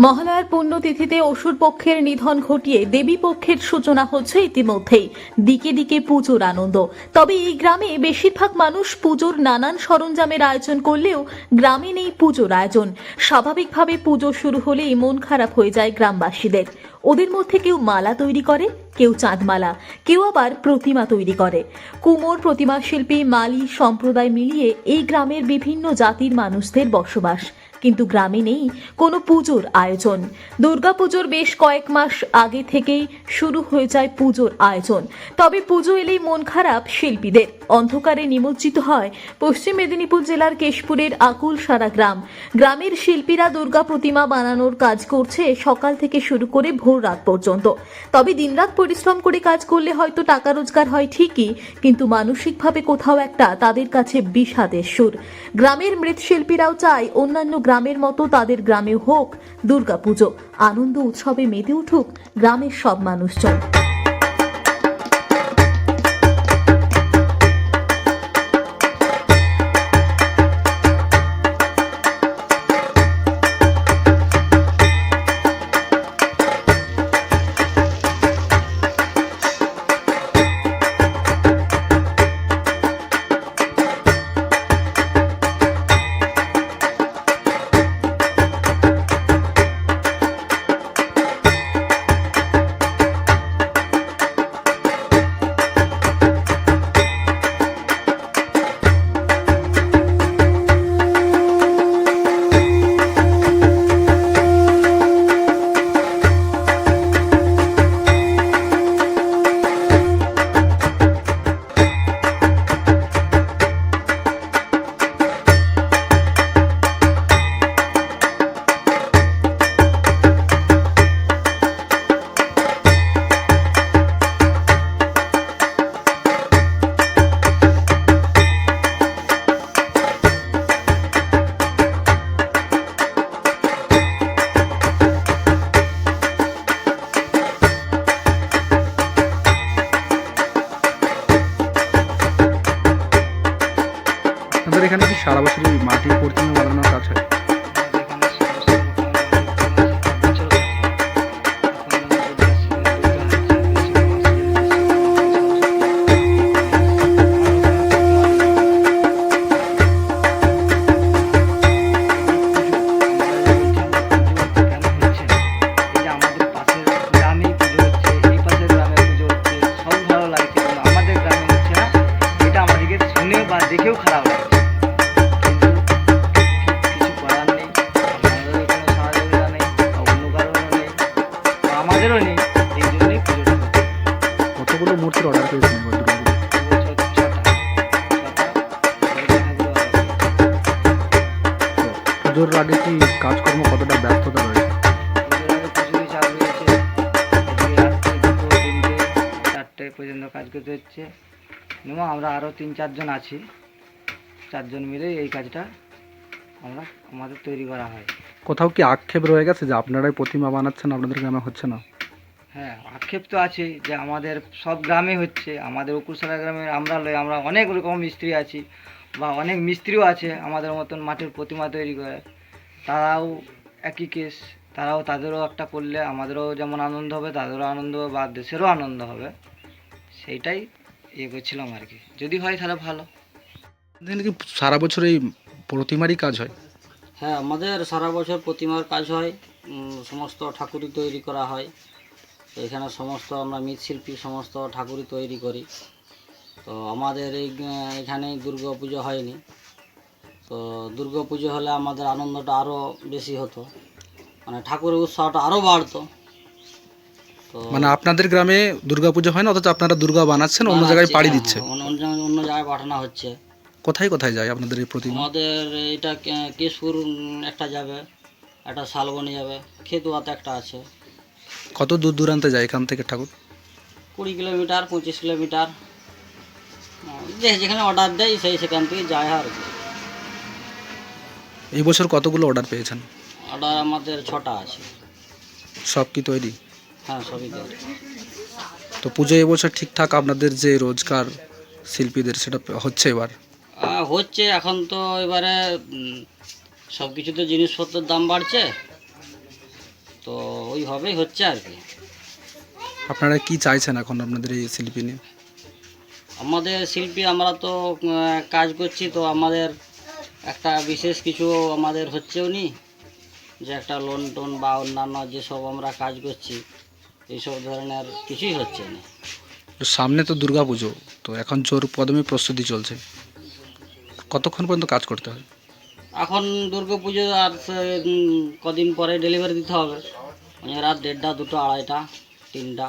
মহালয়ার পুণ্যতিথিতে অসুর পক্ষের নিধন ঘটিয়ে দেবী পক্ষের সূচনা হচ্ছে ইতিমধ্যেই। দিকে দিকে পুজোর আনন্দ। তবে এই গ্রামে বেশিরভাগ মানুষ পুজোর নানান সরঞ্জামের আয়োজন করলেও গ্রামে নেই পুজোর আয়োজন। স্বাভাবিকভাবে পুজো শুরু হলেই মন খারাপ হয়ে যায় গ্রামবাসীদের। ওদের মধ্যে কেউ মালা তৈরি করে, কেউ চাঁদমালা। কেউ আবার প্রতিমা তৈরি করে। কুমোর প্রতিমা শিল্পী মালি সম্প্রদায় মিলিয়ে এই গ্রামের বিভিন্ন জাতির মানুষদের বসবাস। কিন্তু গ্রামে নেই কোনো পুজোর আয়োজন। দুর্গাপুজোর বেশ কয়েক মাস আগে থেকেই শুরু হয়ে যায় পুজোর আয়োজন। তবে পুজো এলেই মন খারাপ শিল্পীদের। অন্ধকারে নিমজ্জিত হয় পশ্চিম মেদিনীপুর জেলার কেশপুরের আকুল সারা গ্রাম। গ্রামের শিল্পীরা দুর্গা প্রতিমা বানানোর কাজ করছে সকাল থেকে শুরু করে ভোর রাত পর্যন্ত। তবে দিনরাত পরিশ্রম করে কাজ করলে হয়তো টাকা রোজগার হয় ঠিকই, কিন্তু মানসিকভাবে কোথাও একটা তাদের কাছে বিষাদের সুর। গ্রামের মৃৎশিল্পীরাও চায় অন্যান্য গ্রামের মতো তাদের গ্রামে হোক দুর্গাপুজো আনন্দ উৎসবে মেতে উঠুক গ্রামের সব মানুষজন। আপনাদের এখানে কি সারা বছরই মাটির প্রতিমা বানানোর কাজ হয়? পুজোর আগে কি কাজকর্ম কতটা ব্যস্ততা রয়েছে? পর্যন্ত কাজ করতে হচ্ছে এবং আমরা আরও তিন চারজন আছি। চারজন মিলে এই কাজটা আমরা আমাদের তৈরি করা হয়। কোথাও কি আক্ষেপ রয়ে গেছে যে আপনারাই প্রতিমা বানাচ্ছেন আপনাদের গ্রামে হচ্ছে না? হ্যাঁ আক্ষেপ তো আছে যে আমাদের সব গ্রামে হচ্ছে আমাদের উকুরসালা গ্রামে আমরা লই আমরা অনেক রকম মিস্ত্রি আছি। বা অনেক মিস্ত্রিও আছে আমাদের মতন মাটির প্রতিমা তৈরি করে। তারাও একই কেস তারাও তাদেরও একটা করলে আমাদেরও যেমন আনন্দ হবে তাদেরও আনন্দ হবে বা দেশেরও আনন্দ হবে। সেইটাই ইয়ে করছিলাম আর কি। যদি হয় তাহলে ভালো। কি সারা বছর এই প্রতিমারই কাজ হয়? হ্যাঁ আমাদের সারা বছর প্রতিমার কাজ হয়। সমস্ত ঠাকুরই তৈরি করা হয়। এখানে সমস্ত আমরা মৃৎশিল্পী সমস্ত ঠাকুরই তৈরি করি। তো আমাদের এই এখানে দুর্গা পুজো হয়নি। তো দুর্গা পুজো হলে আমাদের আনন্দটা আরও বেশি হতো। মানে ঠাকুরের উৎসাহটা আরও বাড়তো। মানে আপনাদের গ্রামে দুর্গাপুজো হয় না? অথচ আপনারা দুর্গা বানাচ্ছেন অন্য জায়গায় পাড়ি হ্যাঁ, দিচ্ছে হ্যাঁ, অন্য অন্য জায়গায়- অন্য জায়গায় পাঠানো হচ্ছে। কোথায় কোথায় যায় আপনাদের এই প্রতিমা? আমাদের এটা কেশপুর একটা যাবে একটা শালবনি যাবে খেতুয়াতে একটা আছে। কত দূর দূরান্তে যায় এখান থেকে ঠাকুর? কুড়ি কিলোমিটার পঁচিশ কিলোমিটার। যে যেখানে অর্ডার দেয় সেই সেখান থেকে যায় আর কি। এই বছর কতগুলো অর্ডার পেয়েছেন? অর্ডার আমাদের ছটা আছে। সব কি তৈরি? হ্যাঁ সবই দেয় তো পুজো এবছর ঠিকঠাক আপনাদের যে রোজগার শিল্পীদের সেটা হচ্ছে এবার? আহ, হচ্ছে এখন তো এবারে সব কিছুতে জিনিসপত্রের দাম বাড়ছে। তো ওইভাবেই হচ্ছে আর কি। আপনারা কি চাইছেন এখন আপনাদের এই শিল্পী নিয়ে? আমাদের শিল্পী আমরা তো কাজ করছি তো আমাদের একটা বিশেষ কিছু আমাদের হচ্ছেও নি যে একটা লোন টোন বা অন্যান্য যেসব আমরা কাজ করছি এইসব ধরনের কিছুই হচ্ছে না। তো সামনে তো দুর্গা পুজো তো এখন জোর কদমে প্রস্তুতি চলছে। কতক্ষণ পর্যন্ত কাজ করতে হয়? এখন দুর্গা পুজো আর সে, কদিন পরে ডেলিভারি দিতে হবে। মানে রাত দেড়টা দুটো আড়াইটা তিনটা।